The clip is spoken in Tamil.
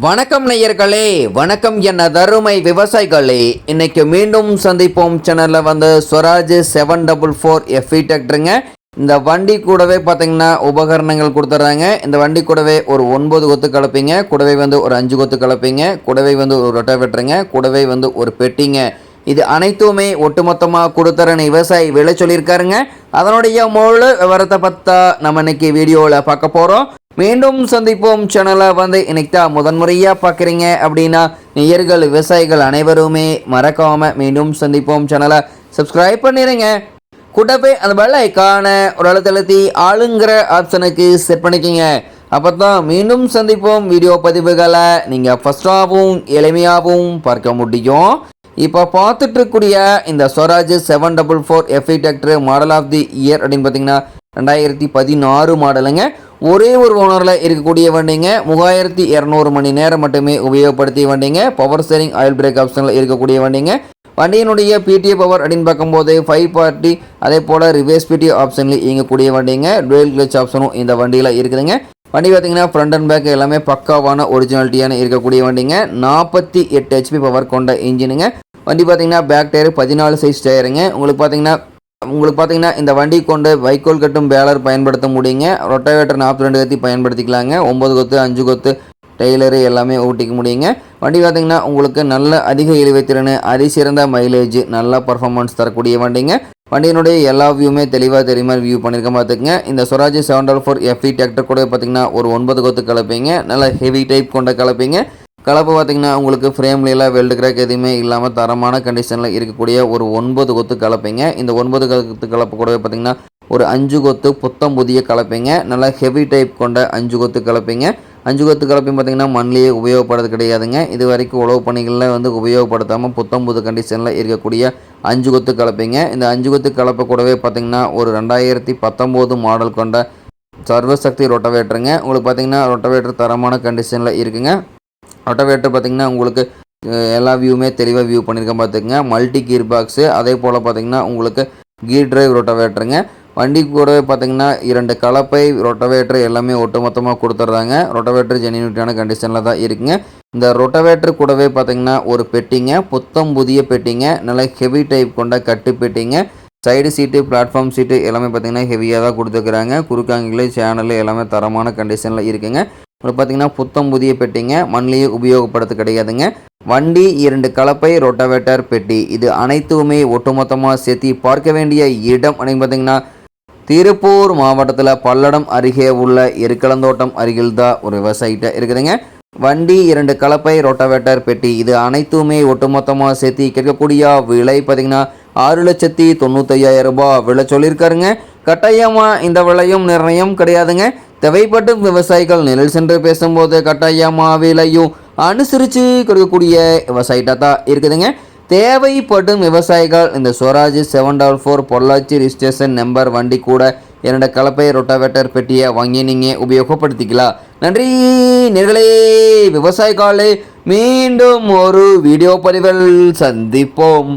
வணக்கம் நேயர்களே வணக்கம் என்ன தருமை விவசாயிகளே. இன்னைக்கு மீண்டும் சந்திப்போம் சேனலில் வந்து Swaraj seven double four FE டிராக்டருங்க இந்த வண்டி கூடவே பார்த்தீங்கன்னா உபகரணங்கள் கொடுத்துட்றாங்க இந்த வண்டி கூடவே ஒரு ஒன்பது கொத்து கலப்பீங்க. கூடவே வந்து ஒரு அஞ்சு கொத்து கலப்பீங்க. கூடவே வந்து ஒரு ரொட்டாவேட்டருங்க கூடவே வந்து ஒரு பெட்டிங்க. இது அனைத்துமே ஒட்டுமொத்தமாக கொடுத்துறன்னு விவசாயி விலை சொல்லியிருக்காருங்க. அதனுடைய முழு விவரத்தை பற்றா நம்ம இன்னைக்கு வீடியோவில் பார்க்க போகிறோம் மீண்டும் சந்திப்போம் சேனலை வந்து இன்னைக்கு தான் முதன்முறையாக பார்க்குறீங்க அப்படின்னா நேயர்கள் விவசாயிகள் அனைவருமே மறக்காமல் மீண்டும் சந்திப்போம் சேனலை சப்ஸ்கிரைப் பண்ணிடுங்க கூட்டப்பே அந்த பெல் ஐக்கான ஒரு அழுத்தழுத்தி ஆளுங்கிற ஆப்ஷனுக்கு செட் பண்ணிக்கிங்க. அப்போ தான் மீண்டும் சந்திப்போம். வீடியோ பதிவுகளை நீங்கள் ஃபஸ்ட்டாகவும் எளிமையாகவும் பார்க்க முடியும். இப்போ பார்த்துட்ருக்கூடிய இந்த Swaraj seven double four FE tractor model of the year அப்படின்னு பார்த்தீங்கன்னா ரெண்டாயிரத்தி பதினாறு மாடலுங்க ஒரே ஒரு ஓனரில் இருக்கக்கூடிய வண்டிங்க மூவாயிரத்தி இரநூறு மணி நேரம் மட்டுமே உபயோகப்படுத்திய வண்டிங்க பவர் ஸ்டேரிங் ஆயில் பிரேக் ஆப்ஷனில் இருக்கக்கூடிய வண்டிங்க. வண்டியினுடைய பிடிஏ பவர் அப்படின்னு பார்க்கும்போது ஃபைவ் பார்ட்டி அதே போல் ரிவேஸ் பிடிஏ ஆப்ஷனில் இயங்கக்கூடிய வண்டிங்க டுவெல் கிளச் ஆப்ஷனும் இந்த வண்டியில் இருக்குதுங்க. வண்டி பார்த்தீங்கன்னா ஃப்ரண்ட் அண்ட் பேக் எல்லாமே பக்காவான ஒரிஜினாலிட்டியான இருக்கக்கூடிய வண்டிங்க. நாற்பத்தி எட்டு ஹெச்பி பவர் கொண்ட இன்ஜினுங்க வண்டி பார்த்தீங்கன்னா பேக் டயர் பதினாலு சைஸ் டயருங்க உங்களுக்கு பார்த்தீங்கன்னா உங்களுக்கு பார்த்தீங்கன்னா இந்த வண்டி கொண்டு வைக்கோல் கட்டும் பேலர் பயன்படுத்த முடியுங்க. ரொட்டாவேட்டர் நாற்பத்தி ரெண்டு கத்தி பயன்படுத்திக்கலாங்க. ஒம்பது கொத்து அஞ்சு கொத்து டெய்லரு எல்லாமே ஓட்டிக்க முடியுங்க. வண்டி பார்த்தீங்கன்னா உங்களுக்கு நல்ல அதிக இழுவைத்திறன் அதிசிறந்த மைலேஜ் நல்ல பர்ஃபார்மன்ஸ் தரக்கூடிய வண்டிங்க. வண்டியினுடைய எல்லா வியூமே தெளிவாக தெரியுமா வியூ பண்ணியிருக்க பார்த்துக்குங்க இந்த Swaraj seven double four FE tractor கூட பார்த்தீங்கன்னா ஒரு ஒன்பது கொத்து கலப்பீங்க. நல்ல ஹெவி டைப் கொண்ட கலப்பீங்க. கலப்பு பார்த்தீங்கன்னா உங்களுக்கு ஃப்ரேம்லாம் வெல்டு கிராக் எதுவுமே இல்லாமல் தரமான கண்டிஷனில் இருக்கக்கூடிய ஒரு ஒன்பது கொத்து கலப்பீங்க. இந்த ஒன்பது கொத்து கலப்பு கூடவே பார்த்தீங்கன்னா ஒரு அஞ்சு கொத்து புத்தம் புதிய கலப்பீங்க. நல்லா ஹெவி டைப் கொண்ட அஞ்சு கொத்து கலப்பீங்க. அஞ்சு கொத்து கலப்பையும் பார்த்தீங்கன்னா மண்ணிலேயே உபயோகப்படுறது கிடையாதுங்க. இது வரைக்கும் உழவு பணிகளில் வந்து உபயோகப்படுத்தாமல் புத்தம் புது கண்டிஷனில் இருக்கக்கூடிய அஞ்சு கொத்து கலப்பீங்க. இந்த அஞ்சு கொத்து கலப்பை கூடவே பார்த்தீங்கன்னா ஒரு ரெண்டாயிரத்தி பத்தொம்போது மாடல் கொண்ட சர்வசக்தி ரொட்டவேட்டருங்க உங்களுக்கு பார்த்தீங்கன்னா ரொட்டவேட்டர் தரமான கண்டிஷனில் இருக்குங்க. ரொட்டவேட்டர் பார்த்தீங்கன்னா உங்களுக்கு எல்லா வியூவுமே தெளிவாக வியூ பண்ணியிருக்கேன் பார்த்துக்குங்க. மல்டி கீர் பாக்ஸு அதே போல் பார்த்திங்கன்னா உங்களுக்கு கீர் டிரைவ் ரொட்டவேட்டருங்க வண்டி கூடவே பார்த்தீங்கன்னா இரண்டு கலப்பை ரொட்டவேட்டர் எல்லாமே ஒட்டுமொத்தமாக கொடுத்துட்றாங்க. ரொட்டவேட்டர் ஜெனியூனிட்டியான கண்டிஷனில் தான் இருக்குங்க. இந்த ரொட்டவேட்டர் கூடவே பார்த்தீங்கன்னா ஒரு பெட்டிங்க புத்தம் புதிய பெட்டிங்க நல்லா ஹெவி டைப் கொண்ட கட்டு பெட்டிங்க. சைடு சீட்டு பிளாட்ஃபார்ம் சீட்டு எல்லாமே பார்த்தீங்கன்னா ஹெவியாக தான் கொடுத்துருக்குறாங்க. குறுக்காங்கிலே சேனல் எல்லாமே தரமான கண்டிஷனில் இருக்குங்க. அப்புறம் பார்த்தீங்கன்னா புத்தம் புதிய பெட்டிங்க மண்ணிலேயே உபயோகப்படுத்த கிடையாதுங்க. வண்டி இரண்டு கலப்பை ரொட்டவேட்டர் பெட்டி. இது அனைத்துமே ஒட்டுமொத்தமாக சேர்த்து பார்க்க வேண்டிய இடம் அப்படின்னு பார்த்தீங்கன்னா திருப்பூர் மாவட்டத்தில் பல்லடம் அருகே உள்ள எருக்கலந்தோட்டம் அருகில் தான் ஒரு விவசாயிட்ட இருக்குதுங்க. வண்டி இரண்டு கலப்பை ரொட்டவேட்டர் பெட்டி. இது அனைத்துமே ஒட்டுமொத்தமாக சேர்த்து கேட்கக்கூடிய விலை பார்த்தீங்கன்னா ஆறு லட்சத்தி தொண்ணூத்தையாயிரம் ரூபாய் விலை சொல்லியிருக்காருங்க. கட்டாயமாக இந்த விலையும் நிர்ணயம் கிடையாதுங்க. தேவைப்படும் விவசாயிகள் நிழல் சென்று பேசும்போது கட்டாயமாக விலையும் அனுசரித்து கொடுக்கக்கூடிய விவசாயிட்ட தான் இருக்குதுங்க. தேவைப்படும் விவசாயிகள் இந்த Swaraj seven double four Pollachi registration number வண்டி கூட என்னோட கலப்பை ரொட்டாவேட்டர் பெட்டியை வாங்கி நீங்கள் உபயோகப்படுத்திக்கலாம். நன்றி நேர்களே. விவசாயிகளே மீண்டும் ஒரு வீடியோ பதிவில் சந்திப்போம்.